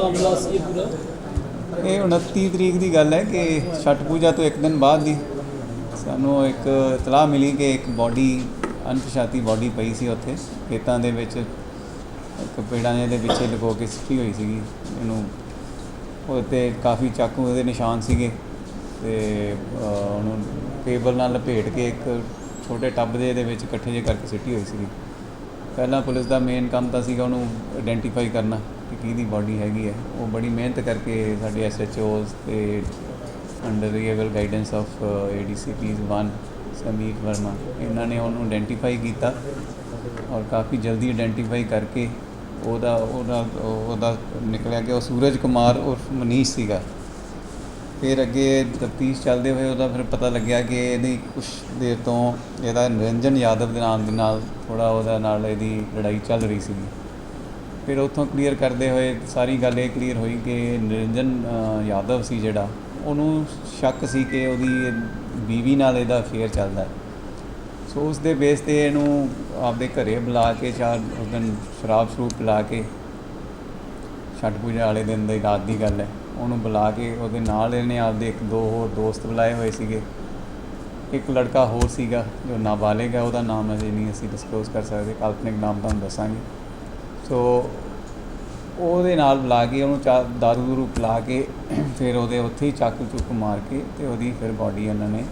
ਮਾਮਲਾ ਸੀ ਇਹ ਪੂਰਾ? ਇਹ 29 ਤਰੀਕ ਦੀ ਗੱਲ ਹੈ ਕਿ ਛਠ ਪੂਜਾ ਤੋਂ ਇੱਕ ਦਿਨ ਬਾਅਦ ਦੀ ਸਾਨੂੰ ਇੱਕ ਇਤਲਾਹ ਮਿਲੀ ਕਿ ਇੱਕ ਬਾਡੀ, ਅਣਪਛਾਤੀ ਬਾਡੀ ਪਈ ਸੀ ਉੱਥੇ, ਖੇਤਾਂ ਦੇ ਵਿੱਚ, ਇੱਕ ਪੇੜਾਂ ਦੇ ਪਿੱਛੇ ਲਗੋ ਕੇ ਸਿੱਟੀ ਹੋਈ ਸੀਗੀ। ਇਹਨੂੰ ਉਹ 'ਤੇ ਕਾਫੀ ਚਾਕੂ ਉਹਦੇ ਨਿਸ਼ਾਨ ਸੀਗੇ ਤੇ ਉਹਨੂੰ ਕੇਬਲ ਨਾਲ ਲਪੇਟ ਕੇ ਇੱਕ ਛੋਟੇ ਟੱਬ ਦੇ ਦੇ ਵਿੱਚ ਇਕੱਠੇ ਜੇ ਕਰਕੇ ਸਿੱਟੀ ਹੋਈ ਸੀਗੀ। ਪਹਿਲਾਂ ਪੁਲਿਸ ਦਾ ਮੇਨ ਕੰਮ ਤਾਂ ਸੀਗਾ ਉਹਨੂੰ ਆਇਡੈਂਟੀਫਾਈ ਕਰਨਾ। ਕਿ ਕਿਹਦੀ ਬਾਡੀ ਹੈਗੀ ਹੈ, ਉਹ ਬੜੀ ਮਿਹਨਤ ਕਰਕੇ ਸਾਡੇ ਐਸਐਚਓਸ ਤੇ under ਰੀਅਬਲ guidance of ADCPs 1 Sameer Verma ਇਹਨਾਂ ਨੇ ਉਹਨੂੰ ਆਇਡੈਂਟੀਫਾਈ ਕੀਤਾ ਔਰ ਕਾਫੀ ਜਲਦੀ ਆਇਡੈਂਟੀਫਾਈ ਕਰਕੇ ਉਹਦਾ ਉਹਦਾ ਉਹਦਾ ਨਿਕਲਿਆ ਕਿ ਉਹ ਸੂਰਜ ਕੁਮਾਰ ਉਰਫ ਮਨੀਸ਼ ਸੀਗਾ। ਫਿਰ ਅੱਗੇ ਤਫਤੀਸ਼ ਚੱਲਦੇ ਹੋਏ ਉਹਦਾ ਫਿਰ ਪਤਾ ਲੱਗਿਆ ਕਿ ਇਹਦੀ ਕੁਝ ਦੇਰ ਤੋਂ ਇਹਦਾ ਨਿਰੰਜਨ ਯਾਦਵ ਦੇ ਨਾਮ ਦੇ ਨਾਲ ਥੋੜਾ ਉਹਦਾ ਨਾਲ ਇਹਦੀ ਲੜਾਈ ਚੱਲ ਰਹੀ ਸੀ ਫਿਰ ਉੱਥੋਂ ਕਲੀਅਰ ਕਰਦੇ ਹੋਏ ਸਾਰੀ ਗੱਲ ਇਹ ਕਲੀਅਰ ਹੋਈ ਕਿ ਨਿਰੰਜਨ ਯਾਦਵ ਸੀ ਜਿਹੜਾ, ਉਹਨੂੰ ਸ਼ੱਕ ਸੀ ਕਿ ਉਹਦੀ ਬੀਵੀ ਨਾਲ ਇਹਦਾ ਅਫੇਅਰ ਚੱਲਦਾ ਹੈ। ਸੋ ਉਸ ਦੇ ਬੇਸ ਤੇ ਇਹਨੂੰ ਆਪਦੇ ਘਰੇ ਬੁਲਾ ਕੇ ਚਾਰ ਉਸ ਦਿਨ ਸ਼ਰਾਬ ਸ਼ਰੂਪ ਪਿਲਾ ਕੇ, ਛਠ ਪੂਜਾ ਵਾਲੇ ਦਿਨ ਦੀ ਰਾਤ ਦੀ ਗੱਲ ਹੈ, ਉਹਨੂੰ ਬੁਲਾ ਕੇ ਉਹਦੇ ਨਾਲ ਇਹਨੇ ਆਪਦੇ ਇੱਕ ਦੋ ਹੋਰ ਦੋਸਤ ਬੁਲਾਏ ਹੋਏ ਸੀਗੇ। ਇੱਕ ਲੜਕਾ ਹੋਰ ਸੀਗਾ ਜੋ ਨਾਬਾਲਿਗ ਹੈ, ਉਹਦਾ ਨਾਮ ਅਜੇ ਨਹੀਂ ਅਸੀਂ ਡਿਸਕਲੋਜ਼ ਕਰ ਸਕਦੇ, ਕਾਲਪਨਿਕ ਨਾਮ ਤੁਹਾਨੂੰ ਦੱਸਾਂਗੇ। ਸੋ ਉਹਦੇ ਨਾਲ ਬੁਲਾ ਕੇ, ਉਹਨੂੰ ਚਾ ਦਾਰੂ ਦੂਰੂ ਪਿਲਾ ਕੇ, ਫਿਰ ਉਹਦੇ ਉੱਥੇ ਹੀ ਚਾਕੂ ਚੁੱਕ ਮਾਰ ਕੇ ਤੇ ਉਹਦੀ ਫਿਰ ਬਾਡੀ ਉਹਨਾਂ ਨੇ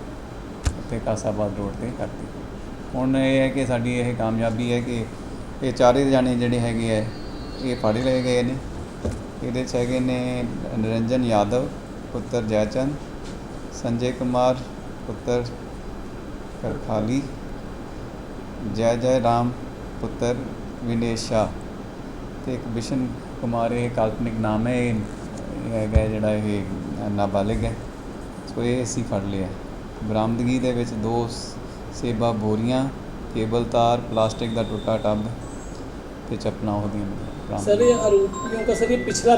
ਉੱਥੇ ਕਾਸਾਬਾਦ ਰੋਡ ਤੇ ਕਰਤੀ। ਹੁਣ ਇਹ ਹੈ ਕਿ ਸਾਡੀ ਇਹ ਕਾਮਯਾਬੀ ਹੈ ਕਿ ਇਹ ਚਾਰੇ ਜਾਣੇ ਜਿਹੜੇ ਹੈਗੇ ਹੈ ਇਹ ਫੜ ਲਏ ਗਏ ਨੇ। ਇਹਦੇ 'ਚ ਹੈਗੇ ਨੇ ਨਿਰੰਜਨ ਯਾਦਵ, ਪੁੱਤਰ ਜੈਚੰਦ, ਸੰਜੇ ਕੁਮਾਰ, ਪੁੱਤਰ ਕਰਖਾਲੀ, ਜੈ ਜੈ ਰਾਮ, ਪੁੱਤਰ ਵਿਨੇਸ਼। ਸ਼ਾਹ ਤੇ ਇੱਕ ਬਿਸ਼ਨ ਕੁਮਾਰ ਇਹ ਕਾਲਪਨਿਕ ਨਾਮ ਹੈ ਇਹ ਹੈਗਾ ਜਿਹੜਾ ਇਹ ਨਾਬਾਲਿਗ ਹੈ। ਸੋ ਇਹ ਅਸੀਂ ਫੜ ਲਿਆ। ਬਰਾਮਦਗੀ ਦੇ ਵਿੱਚ ਦੋ ਸੇਬਾ ਬੋਰੀਆਂ ਕੇਬਲ ਤਾਰ ਪਲਾਸਟਿਕ ਦਾ ਟੁੱਟਾ ਟੱਬ ਤੇ ਚਪਨਾ ਉਹਦੀਆਂ ਸਰ ਇਹ ਆਰੋਪੀਆਂ ਦਾ ਸਰ ਇਹ ਪਿਛਲਾ